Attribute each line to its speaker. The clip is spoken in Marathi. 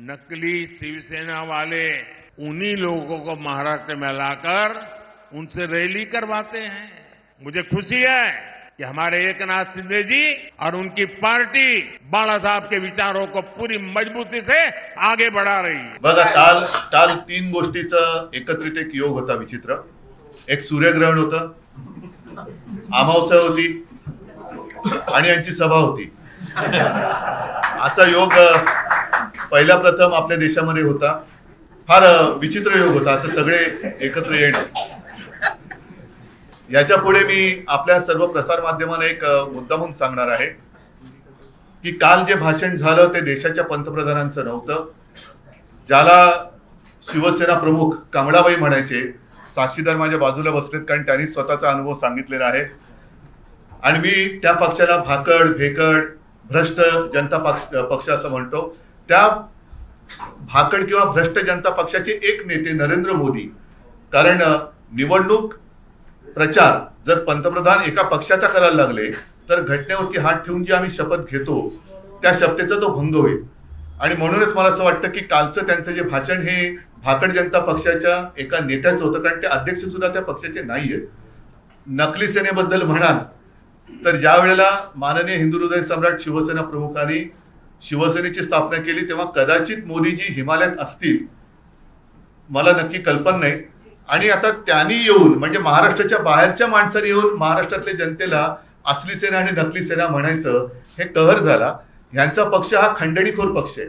Speaker 1: नकली शिवसेना वाले उन्हीं लोगों को महाराष्ट्र में लाकर उनसे रैली करवाते हैं। मुझे खुशी है कि हमारे एकनाथ शिंदे जी और उनकी पार्टी बाला साहब के विचारों को पूरी मजबूती से आगे बढ़ा रही है।
Speaker 2: बघा काल काल तीन गोष्टीचा एकत्रित एक योग होता विचित्र. एक सूर्यग्रहण होतं अमावस्या होती आणि यांची सभा होती. असा योग पहिला प्रथम आपल्या देशामध्ये होता. फार विचित्र योग होता. असं सगळे एकत्र येणं. याच्यापुढे मी आपल्या सर्व प्रसार माध्यमांना एक मुद्दा म्हणून सांगणार आहे. की काल जे भाषण झालं ते देशाच्या पंतप्रधानांचं नव्हतं. ज्याला शिवसेना प्रमुख कमळाबाई म्हणायचे साक्षीदार माझ्या बाजूला बसलेत कारण त्यांनी स्वतःचा अनुभव सांगितलेला आहे. आणि मी त्या पक्षाला भाकड भेकड भ्रष्ट जनता पक्ष पक्ष असं म्हणतो. त्या भाकड किंवा भ्रष्ट जनता पक्षाचे एक नेते नरेंद्र मोदी. कारण निवडणूक प्रचार जर पंतप्रधान एका पक्षाचा करायला लागले तर घटनेवरती हात ठेवून जी आम्ही शपथ घेतो त्या शपथेचा तो भंग होईल. आणि म्हणूनच मला असं वाटतं की कालचं त्यांचं जे भाषण हे भाकड जनता पक्षाच्या एका नेत्याचं होतं कारण ते अध्यक्ष सुद्धा त्या पक्षाचे नाहीये नकली सेनेबद्दल म्हणाल तर ज्या वेळेला माननीय हिंदू हृदय सम्राट शिवसेना प्रमुखांनी शिवसेनेची स्थापना केली तेव्हा कदाचित मोदीजी हिमालयात असतील. मला नक्की कल्पना नाही. आणि आता त्यांनी येऊन म्हणजे महाराष्ट्राच्या बाहेरच्या माणसांनी येऊन महाराष्ट्रातल्या जनतेला असली सेना आणि नकली सेना म्हणायचं हे कहर झाला. यांचा पक्ष हा खंडणीखोर पक्ष आहे.